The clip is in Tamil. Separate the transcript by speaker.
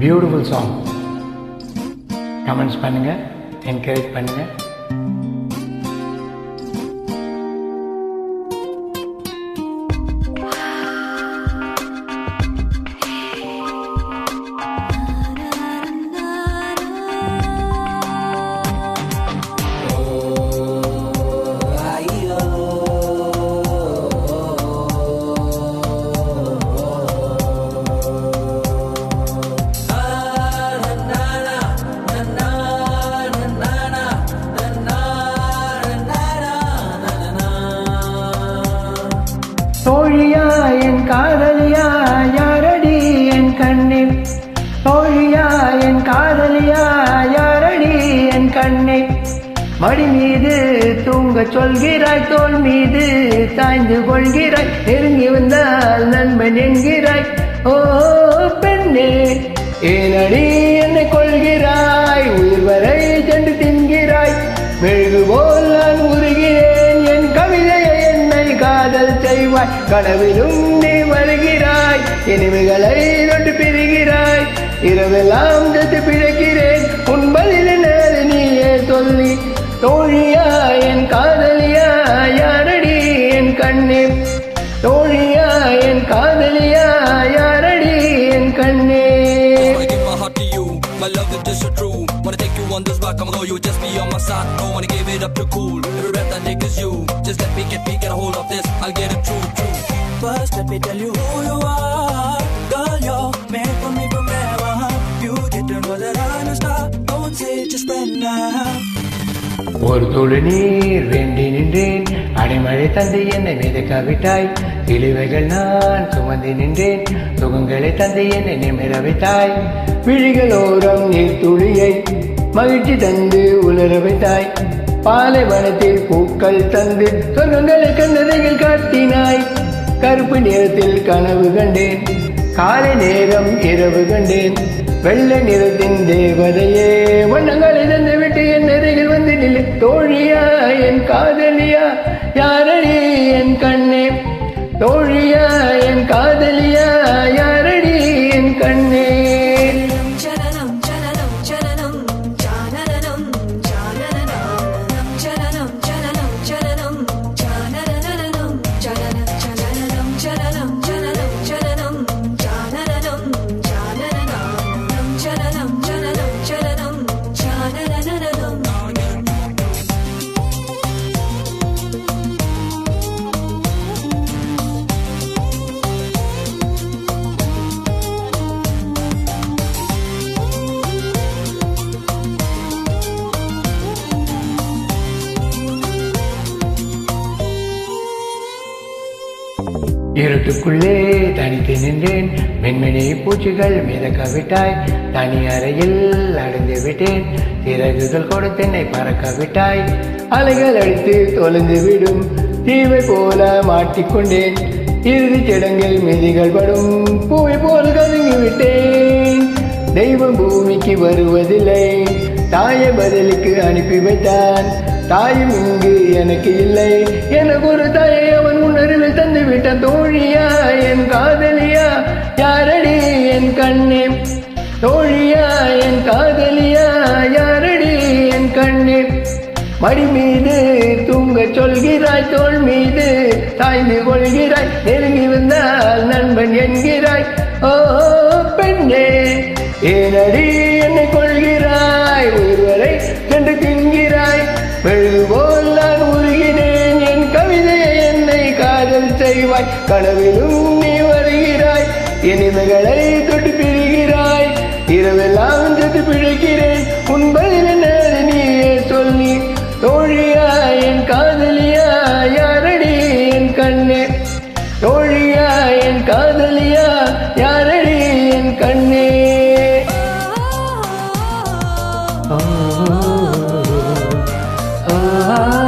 Speaker 1: பியூட்டிஃபுல் சாங் கமெண்ட்ஸ் பண்ணுங்கள் என்கரேஜ் பண்ணுங்கள் தோழியா என் காதலியா யாரடி என் கண்ணை. மடி மீது தூங்க சொல்கிறாய் தோல் மீது சாய்ந்து கொள்கிறாய். நெருங்கி வந்தால் நண்பன் என்கிறாய். ஓ பெண்ணே ஏனடி என்னை கொள்கிறாய்? உயிர் வரை சென்று தின்கிறாய். மெழுகு போல் நான் உருகிறேன். என் கவிதையை என்னை காதல் செய்வாய். கனவிலும் நீ வருகிறாய். இனிமைகளை தொட்டு பிரிகிறாய். இரவெல்லாம் செத்து பிழைக்கிறேன் உன் பதில் என்னது நீயே சொல்லி தோழியா என் காதலியா யாரடி என் கண்ணே தோழியா என் காதலியா யாரடி என் கண்ணே
Speaker 2: my heart to you, my love is just so true. Wanna take you on this rock, I'ma go, you just be on my side. Don't wanna give it up too cool. Every breath I take is you. Just let me get me get a hold of this. I'll get it true, true.
Speaker 3: First, let me tell you who you are. Girl,
Speaker 1: ஒரு துளி நீர் வேண்டி நின்றேன். அடிமழை தந்து என்னை மிதக்காவிட்டாய். இழிவைகள் நான் சுமந்து நின்றேன். சுகங்களை தந்து என்னை நிமிர வைத்தாய் விழிகளோரம் நீர் துளியை மகிழ்ச்சி தந்து உலர வைத்தாய் பாலைவனத்தில் பூக்கள் தந்து சொர்க்கங்களை கண்டதைகள் காட்டினாய். கருப்பு நிறத்தில் கனவு கண்டேன். காலை நேரம் இரவு கண்டேன். வெள்ளை நிறத்தின் தேவதையே தோழியா என் காதலியா? யாரடி என் கண்ணே? தோழியா இருட்டுக்குள்ளே தனித்து நின்றேன். மென்மணி பூச்சிகள் மிதக்க விட்டாய். தனி அறையில் அடைந்து விட்டேன். சிறகுகள் கொடுத்து என்னை பறக்க விட்டாய். அலைகள் அடித்து தொலைந்து விடும். தீவை போல மாட்டிக்கொண்டேன். இறுதிச் சடங்கில் மிதிகள் படும். பூவை போல் கதுங்கி விட்டேன். தெய்வம் பூமிக்கு வருவதில்லை. தாயை பதிலுக்கு அனுப்பி வைத்தான். தாயும் இங்கு எனக்கு இல்லை. எனக்கு ஒரு தாயை அவன் உணர்வில் தந்து விட்ட தோழியா என் காதலியா? யாரடி என் கண்ணே? தோழியா என் காதலியா? யாரடி என் கண்ணே? மடி மீது தூங்க சொல்கிறாய் தோல் மீது தாய்ந்து கொள்கிறாய். நெருங்கி வந்தால் நண்பன் என்கிறாய். ஓ பெண்ணே ஏனடி அனுராகம் செய்வாய் கனவிலும் நீ வருகிறாய் இனிமைகளை தொட்டு பிரிகிறாய் இரவெல்லாம் தொட்டு பிழைக்கிறேன் உன்பதில் என்ன நீயே சொல்லி தோழியா என் காதலியா யாரடி என் கண்ணே தோழியா என் காதலியா யாரடி என் கண்ணே ஆ